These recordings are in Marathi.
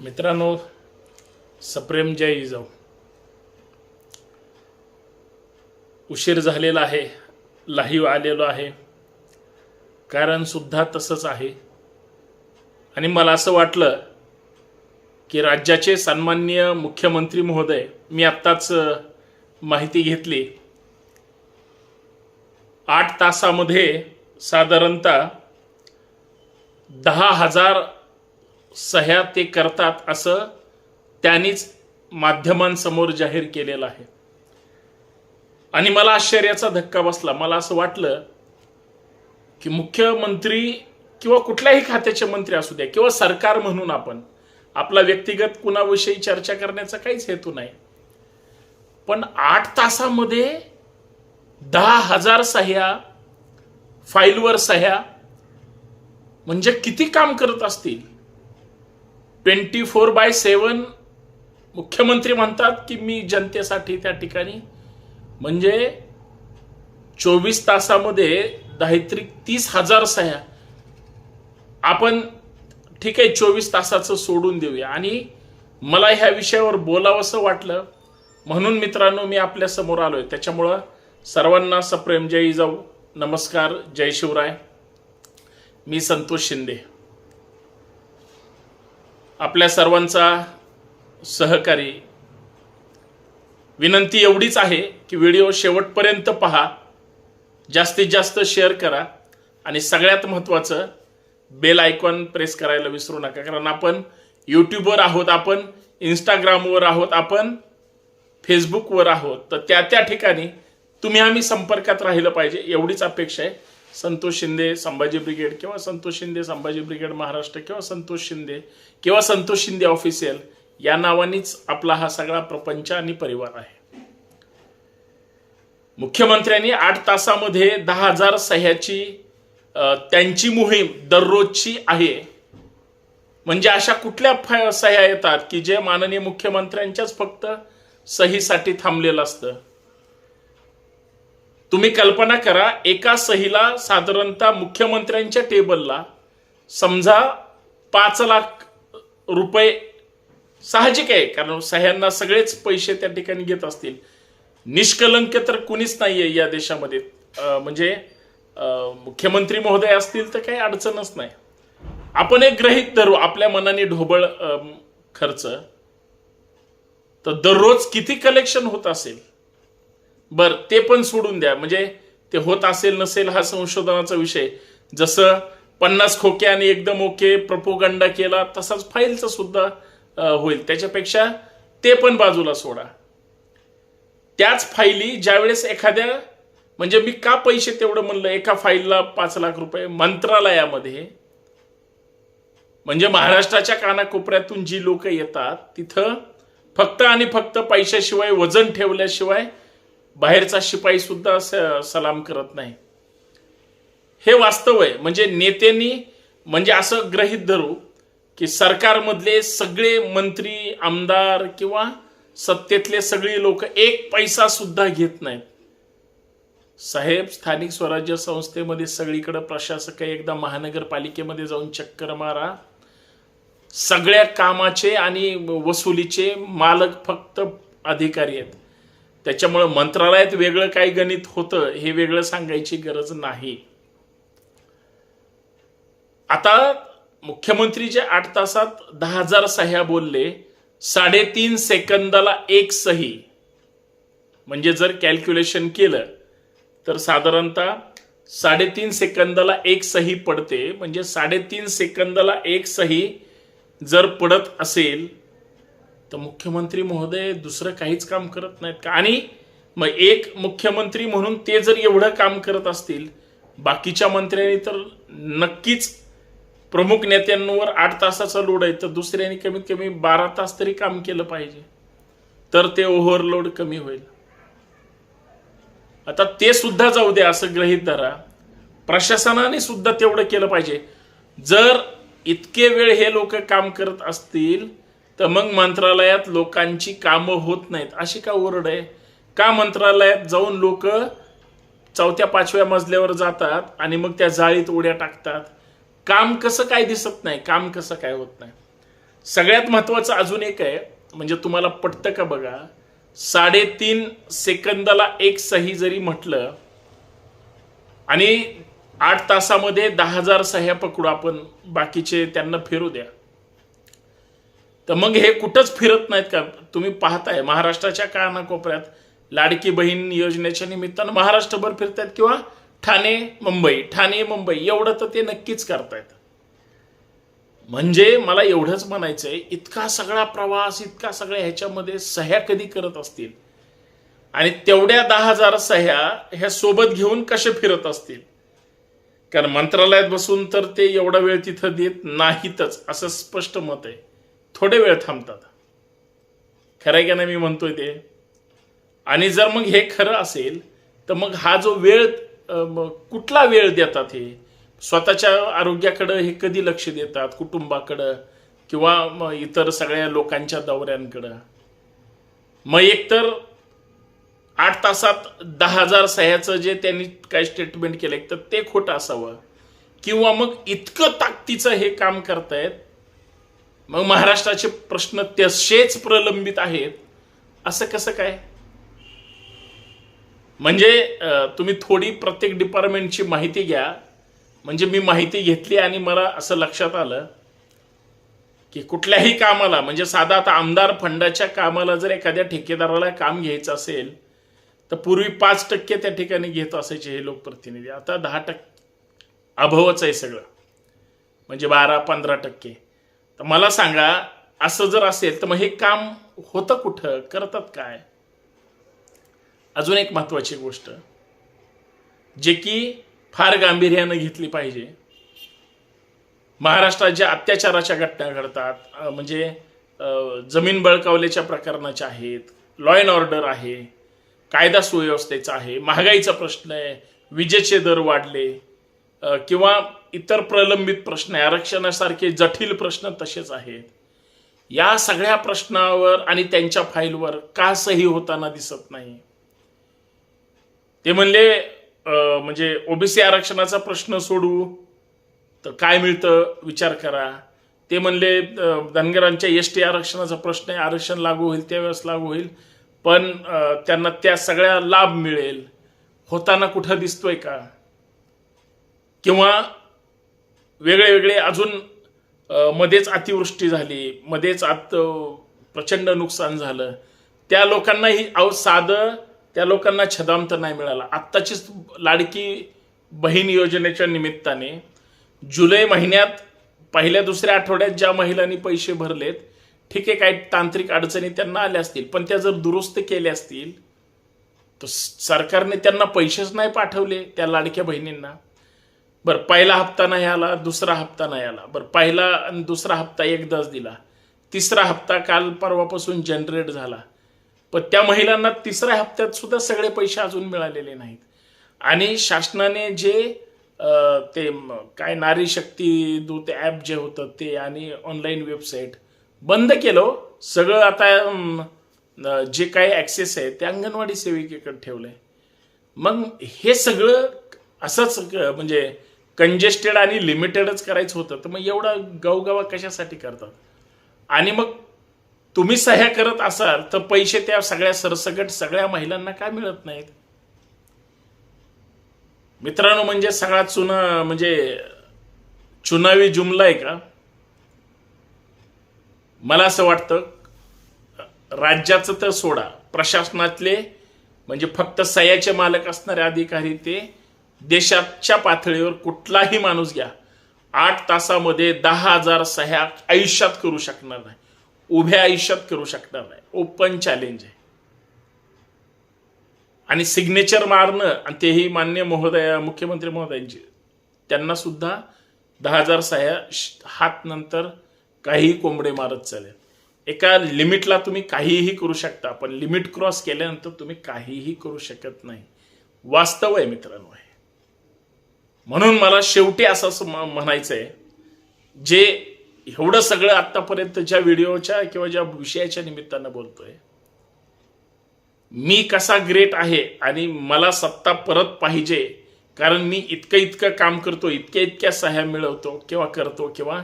मित्रांनो सप्रेम जय इजाऊ उशीर झालेला आहे लाहीव आलेलो आहे. कारण सुद्धा तसंच आहे. आणि मला असं वाटलं की राज्याचे सन्मान्य मुख्यमंत्री महोदय मी आत्ताच माहिती घेतली. आठ तासामध्ये साधारणतः दहा हजार सह्या ते करतात असं त्यांनीच माध्यमांसमोर जाहीर केलेलं आहे. आणि मला आश्चर्याचा धक्का बसला. मला असं वाटलं की मुख्यमंत्री किंवा कुठल्याही खात्याचे मंत्री असू द्या किंवा सरकार म्हणून आपण आपला व्यक्तिगत कुणाविषयी चर्चा करण्याचा काहीच हेतू नाही. पण आठ तासामध्ये दहा हजार सह्या फाईलवर सह्या म्हणजे किती काम करत असतील? ट्वेंटी फोर बाय सेवन मुख्यमंत्री म्हणतात की मी जनतेसाठी त्या ठिकाणी म्हणजे चोवीस तासामध्ये काहीतरी तीस हजार सह्या. आपण ठीक आहे चोवीस तासाचं सोडून देऊया. आणि मला ह्या विषयावर बोलावंसं वाटलं. म्हणून मित्रांनो मी आपल्यासमोर आलोय. त्याच्यामुळं सर्वांना सप्रेम. जय जाऊ. नमस्कार. जय शिवराय. मी संतोष शिंदे. आपल्या सर्वांचा सहकारी. विनंती एवढीच आहे की व्हिडिओ शेवटपर्यंत पहा. जास्तीत जास्त शेअर करा. आणि सगळ्यात महत्त्वाचं बेल आयकॉन प्रेस करायला विसरू नका. कारण आपण यूट्यूबवर आहोत आपण इंस्टाग्रामवर आहोत आपण फेसबुकवर आहोत. तर त्या त्या ठिकाणी तुम्ही आम्ही संपर्कात राहिलं पाहिजे एवढीच अपेक्षा आहे. संतोष शिंदे संभाजी ब्रिगेड किंवा संतोष शिंदे संभाजी ब्रिगेड महाराष्ट्र किंवा संतोष शिंदे किंवा संतोष शिंदे ऑफिशियल या नावानीच आपला हा सगळा प्रपंच आणि परिवार आहे. मुख्यमंत्र्यांनी आठ तासामध्ये दहा हजार सह्याची त्यांची मोहीम दररोजची आहे. म्हणजे अशा कुठल्या सह्या येतात की जे माननीय मुख्यमंत्र्यांच्याच फक्त सहीसाठी थांबलेलं असतं? तुम्ही कल्पना करा एका सहीला साधारणतः मुख्यमंत्र्यांच्या टेबलला समजा पाच लाख रुपये साहजिक आहे कारण सह्यांना सगळेच पैसे त्या ठिकाणी घेत असतील. निष्कलंक तर कुणीच नाहीये या देशामध्ये. म्हणजे मुख्यमंत्री महोदय असतील तर काही अडचणच नाही. आपण एक ग्रहित धरू आपल्या मनाने ढोबळ खर्च. तर दररोज किती कलेक्शन होत असेल? बर ते पण सोडून द्या. म्हणजे ते होत असेल नसेल हा संशोधनाचा विषय. जसं पन्नास खोके आणि एकदम ओके प्रपोगंडा केला तसाच फाईलचा सुद्धा होईल. त्याच्यापेक्षा ते पण बाजूला सोडा. त्याच फाईली ज्यावेळेस एखाद्या म्हणजे मी का पैसे तेवढं म्हणलं एका फाईलला पाच लाख रुपये मंत्रालयामध्ये म्हणजे महाराष्ट्राच्या कानाकोपऱ्यातून जी लोक येतात तिथं फक्त आणि फक्त पैशाशिवाय वजन ठेवल्याशिवाय बाहेरचा शिपाई सुद्धा स- सलाम करत नाही. हे वास्तव आहे. म्हणजे नेत्यांनी म्हणजे असं ग्रहित धरू की सरकारमधले सगळे मंत्री आमदार किंवा सत्तेतले सगळे लोक एक पैसा सुद्धा घेत नाहीत. साहेब स्थानिक स्वराज्य संस्थेमध्ये सगळीकडे प्रशासक एकदा महानगरपालिकेमध्ये जाऊन चक्कर मारा. सगळ्या कामाचे आणि वसुलीचे मालक फक्त अधिकारी आहेत. त्याच्यामुळं मंत्रालयात वेगळं काही गणित होतं हे वेगळं सांगायची गरज नाही. आता मुख्यमंत्री जे आठ तासात दहा हजार सह्या बोलले साडेतीन सेकंदाला एक सही. म्हणजे जर कॅल्क्युलेशन केलं तर साधारणतः साडेतीन सेकंदाला एक सही पडते. म्हणजे साडेतीन सेकंदाला एक सही जर पडत असेल तर मुख्यमंत्री महोदय दुसरं काहीच काम करत नाहीत का? आणि मग एक मुख्यमंत्री म्हणून ते जर एवढं काम करत असतील बाकीच्या मंत्र्यांनी तर नक्कीच प्रमुख नेत्यांवर आठ तासाचा लोड आहे. तर दुसऱ्यांनी कमीत कमी बारा तास तरी काम केलं पाहिजे. तर ते ओव्हरलोड कमी होईल. आता ते सुद्धा जाऊ दे असं गृहीत धरा. प्रशासनाने सुद्धा तेवढं केलं पाहिजे. जर इतके वेळ हे लोक काम करत असतील तर मग मंत्रालयात लोकांची कामं होत नाहीत. अशी का ओरड आहे? का मंत्रालयात जाऊन लोक चौथ्या पाचव्या मजल्यावर जातात आणि मग त्या जाळीत उड्या टाकतात? काम कसं काय दिसत नाही? काम कसं काय होत नाही? सगळ्यात महत्वाचं अजून एक आहे म्हणजे तुम्हाला पटतं का बघा? साडेतीन सेकंदाला एक सही जरी म्हटलं आणि आठ तासामध्ये दहा हजार सह्या पकडू आपण बाकीचे त्यांना फिरू द्या. तर मग हे कुठंच फिरत नाहीत का? तुम्ही पाहताय महाराष्ट्राच्या कानाकोपऱ्यात लाडकी बहीण योजनेच्या निमित्तानं महाराष्ट्रभर फिरतायत किंवा ठाणे मुंबई ठाणे मुंबई एवढं तर ते नक्कीच करतायत. म्हणजे मला एवढंच म्हणायचंय इतका सगळा प्रवास इतका सगळ्या ह्याच्यामध्ये सह्या कधी करत असतील? आणि तेवढ्या दहा हजार सह्या ह्या सोबत घेऊन कसे फिरत असतील? कारण मंत्रालयात बसून तर ते एवढा वेळ तिथं देत नाहीतच असं स्पष्ट मत आहे. थोडे वेळ थांबतात. खरं आहे का नाही मी म्हणतोय ते? आणि जर मग हे खरं असेल तर मग हा जो वेळ कुठला वेळ देतात हे? स्वतःच्या आरोग्याकडं हे कधी लक्ष देतात? कुटुंबाकडं? किंवा इतर सगळ्या लोकांच्या दौऱ्यांकडं? मग एकतर आठ तासात दहा हजार सह्याचं जे त्यांनी काय स्टेटमेंट केलंय तर ते खोटं असावं. किंवा मग इतकं ताकदीचं हे काम करतायत मग महाराष्ट्राचे प्रश्न तसेच प्रलंबित आहेत. असं कसं काय? म्हणजे तुम्ही थोडी प्रत्येक डिपार्टमेंटची माहिती घ्या. म्हणजे मी माहिती घेतली आणि मला असं लक्षात आलं की कुठल्याही कामाला म्हणजे साधा आता आमदार फंडाच्या कामाला जर एखाद्या ठेकेदाराला काम घ्यायचं असेल तर पूर्वी पाच टक्के त्या ठिकाणी घेत असायचे हे लोकप्रतिनिधी. आता दहा टक्के अभावच आहे सगळं. म्हणजे बारा पंधरा टक्के. तर मला सांगा असं जर असेल तर मग हे काम होतं कुठं? करतात काय? अजून एक महत्वाची गोष्ट जे की फार गांभीर्यानं घेतली पाहिजे. महाराष्ट्रात ज्या अत्याचाराच्या घटना घडतात म्हणजे जमीन बळकावल्याच्या प्रकरणाच्या आहेत लॉ अँड ऑर्डर आहे कायदा सुव्यवस्थेचा आहे महागाईचा प्रश्न आहे विजेचे दर वाढले किंवा इतर प्रलंबित प्रश्न आहे आरक्षणासारखे जटिल प्रश्न तसेच आहेत. या सगळ्या प्रश्नावर आणि त्यांच्या फाईलवर का सही होताना दिसत नाही? ते म्हणले म्हणजे ओबीसी आरक्षणाचा प्रश्न सोडू तर काय मिळतं? विचार करा. ते म्हणले धनगरांच्या एस टी आरक्षणाचा प्रश्न आहे आरक्षण लागू होईल त्यावेळेस लागू होईल पण त्यांना त्या सगळ्या लाभ मिळेल. होताना कुठं दिसतोय का? किंवा वेगळे वेगळे अजून मध्येच अतिवृष्टी झाली मध्येच आत प्रचंड नुकसान झालं. त्या लोकांनाही अहो साधं त्या लोकांना छदांत नाही मिळाला. आत्ताचीच लाडकी बहीण योजनेच्या निमित्ताने जुलै महिन्यात पहिल्या दुसऱ्या आठवड्यात ज्या महिलांनी पैसे भरलेत ठीक आहे काही तांत्रिक अडचणी त्यांना आल्या असतील पण त्या जर दुरुस्त केल्या असतील तर सरकारने त्यांना पैसेच नाही पाठवले त्या लाडक्या बहिणींना. बरं पहिला हप्ता नाही आला दुसरा हप्ता नाही आला. बरं पहिला आणि दुसरा हप्ता एकदाच दिला. तिसरा हप्ता काल परवापासून जनरेट झाला. पण त्या महिलांना तिसऱ्या हप्त्यात सुद्धा सगळे पैसे अजून मिळालेले नाहीत. आणि शासनाने जे ते काय नारी शक्ती दूत ॲप जे होतं ते आणि ऑनलाईन वेबसाईट बंद केलं हो. सगळं आता जे काही ॲक्सेस आहे ते अंगणवाडी सेविकेकडे आहे मग हे सगळं असंच म्हणजे कंजेस्टेड आणि लिमिटेडच करायचं होतं तर मग एवढा गवगवा कशासाठी करतात? आणि मग तुम्ही सह्या करत असाल तर पैसे त्या सगळ्या सरसगट सगळ्या महिलांना काय मिळत नाहीत? मित्रांनो म्हणजे सगळा चुना म्हणजे चुनावी जुमला आहे का? मला असं वाटतं राज्याचं तर सोडा प्रशासनातले म्हणजे फक्त सह्याचे मालक असणारे अधिकारी ते देशाच्या पातळीवर कुठलाही माणूस घ्या आठ तासामध्ये दहा हजार सह्या आयुष्यात करू शकणार नाही. उभ्या आयुष्यात करू शकणार नाही. ओपन चॅलेंज आहे. आणि सिग्नेचर मारणं आणि तेही मान्य महोदया मुख्यमंत्री महोदयांची त्यांना सुद्धा दहा हजार सह्या हात नंतर काहीही कोंबडे मारत चालेल. एका लिमिटला तुम्ही काहीही करू शकता पण लिमिट क्रॉस केल्यानंतर तुम्ही काहीही करू शकत नाही. वास्तव आहे मित्रांनो आहे म्हणून मला शेवटी असं म्हणायचं आहे जे एवढं सगळं आतापर्यंत ज्या व्हिडिओच्या किंवा ज्या विषयाच्या निमित्तानं बोलतोय मी कसा ग्रेट आहे आणि मला सत्ता परत पाहिजे कारण मी इतकं इतकं काम करतो इतक्या इतक्या सहाय्या मिळवतो किंवा करतो किंवा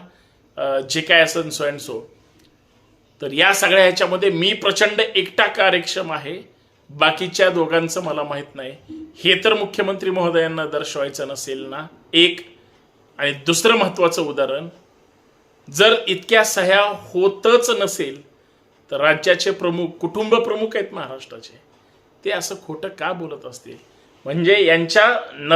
जे काय असेल सो अँड सो तर या सगळ्या ह्याच्यामध्ये मी प्रचंड एकटा कार्यक्षम आहे. बाकीच्या दोघांचं मला माहीत नाही. हे तर मुख्यमंत्री महोदयांना दर्शवायचं नसेल ना? एक. आणि दुसरं महत्वाचं उदाहरण जर इतक्या सह्या होतच नसेल तर राज्याचे प्रमुख कुटुंब प्रमुख आहेत महाराष्ट्राचे. ते असं खोटं का बोलत असतील? म्हणजे यांच्या नज